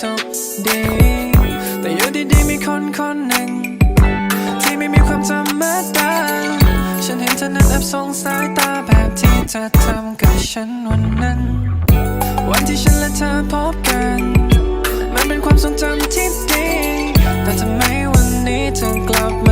สุขดี แต่อยู่ดีๆมีคนคนหนึ่ง ที่ไม่มีความธรรมดาฉันเห็นเธอนั้นแอบสงสายตาแบบที่เธอทำกับฉันวันนั้น วันที่ฉันและเธอพบกัน มันเป็นความทรงจำที่ดี แต่ทำไมวันนี้เธอกลับมา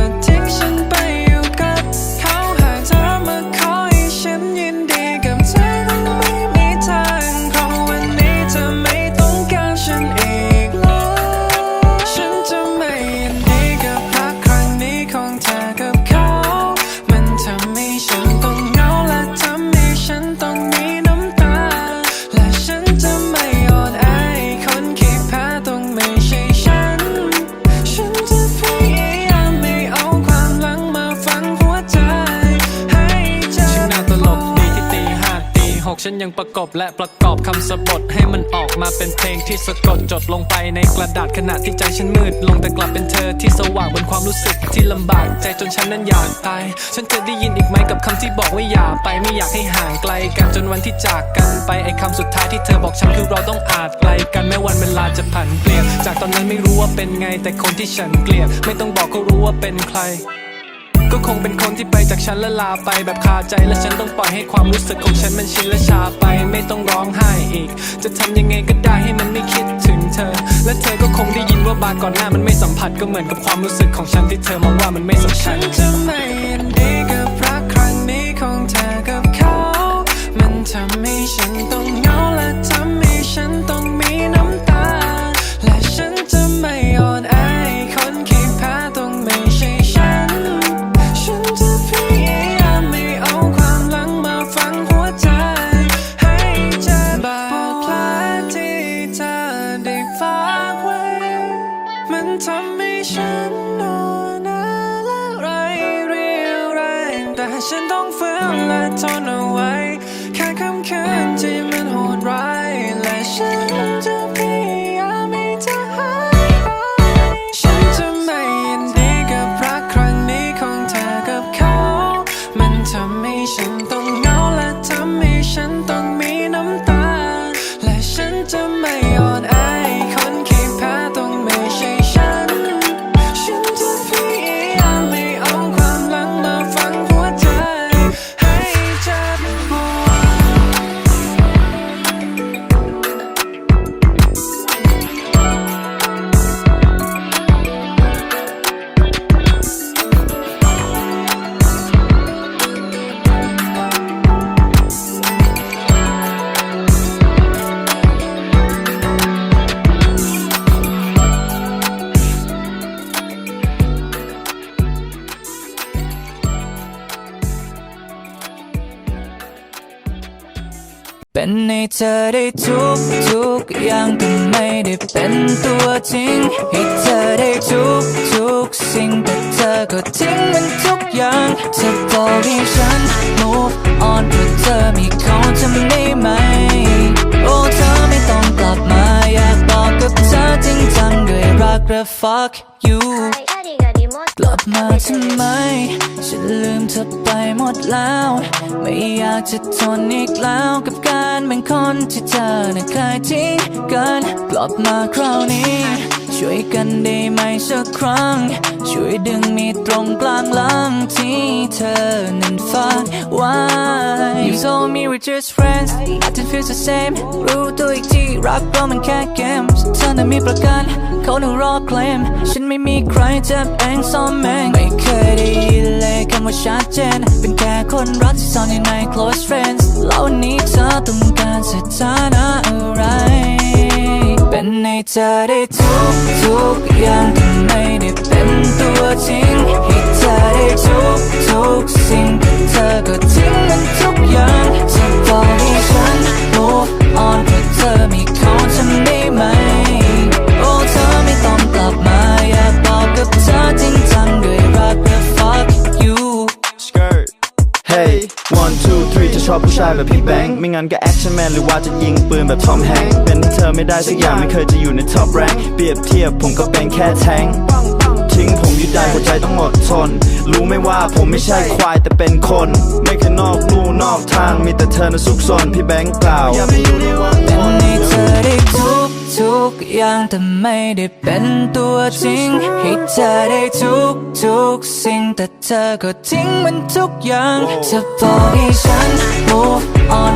ฉันยังประกบและประกอบคำสะบทให้มันออกมาเป็นเพลงที่สะกดจดลงไปในกระดาษขณะที่ใจฉันมืดลงแต่กลับเป็นเธอที่สว่างบนความรู้สึกที่ลำบากใจจนฉันนั้นอยากตาย ฉันจะได้ยินอีกไหมกับคำที่บอกว่าอย่าไปไม่อยากให้ห่างไกลกันจนวันที่จากกันไปไอ้คำสุดท้ายที่เธอบอกฉันคือเราต้องอาจไกลกันแม้วันเวลาจะผันเปลี่ยนจากตอนนั้นไม่รู้ว่าเป็นไงแต่คนที่ฉันเกลียดไม่ต้องบอกก็รู้ว่าเป็นใคร ก็คงเป็นคนที่ไปจากฉันและลาไปแบบคาใจและฉันต้องปล่อยให้ความรู้สึกของฉันมันชินและชาไป ไม่ต้องร้องไห้อีก จะทำยังไงก็ได้ให้มันไม่คิดถึงเธอ และเธอก็คงได้ยินว่าบางก่อนหน้ามันไม่สัมผัสก็เหมือนกับความรู้สึกของฉันที่เธอมองว่ามันไม่สำคัฉันจะไม่ดี ฉันต้องฝืนและทนเอาไว้ แค่คำคืนที่มันโหดร้ายและฉันจะพยายามให้เธอหายไป ฉันจะไม่ยินดีกับรักครั้งนี้ของเธอกับเขา มันทำให้ฉันต้องเหงาและทำให้ฉันต้องมีน้ำตา และฉันจะไม่อ่อนแอให้คน เป็นให้เธอได้ทุกทุกอย่างแต่ไม่ได้เป็นตัวจริงให้เธอได้ทุกทุกสิ่งแต่เธอก็ทิ้งมันทุกอย่างเธอบอกให้ฉัน move on เพราะเธอมีเขาจำได้ งด้วยรักและ fuck you กลับมาทำไม ฉันลืมเธอไปหมดแล้ว ไม่อยากจะทนอีกแล้วกับการเป็นคนที่เธอน่ะเคยทิ้งกัน กลับมาคราวนี้ ช่วยกันได้ไหมสักครั้ง ช่วยดึงมีตรงกลางหลังที่เธอนั้นฝากไว้ You told me we're just friends Nothing feels the same รู้ตัวอีกทีรักเรามันแค่เกมเธอนั้นมีประกันเขาหนูรอเคลมฉันไม่มีใครเจ็บเองซ้อมเองไม่เคยได้ยินเลยคำว่าชัดเจน เป็นแค่คนรักที่ซ่อนอยู่ใน close friends แล้ววันนี้เธอต้องการสถานะอะไร เป็นให้เธอได้ทุกทุกอย่าง ที่ไม่ได้เต็มตัวจริงให้เธอได้ ชายแบบพี่แบงค์ไม่งั้นก็แอคชั่นแมนหรือว่าจะยิงปืนแบบทอมแฮงค์เป็นเธอไม่ได้สักอย่างไม่เคยจะอยู่ในท็อปแรงเปรียบเทียบผมก็เป็นแค่แทงทิ้งผมที่ใดหัวใจต้องอดทน รู้ไม่ว่าผมไม่ใช่ควายแต่เป็นคน ไม่เคยนอกลู่นอกทางมีแต่เธอนะซุกซนพี่แบงค์กล่าวอย่าไปอยู่ในวังวเป็น อย่างแต่ไม่ได้เป็นตัวจริง ให้เธอได้ทุกทุกสิ่งแต่เธอก็ทิ้งมันทุกอย่างจะบอกให้ฉัน move on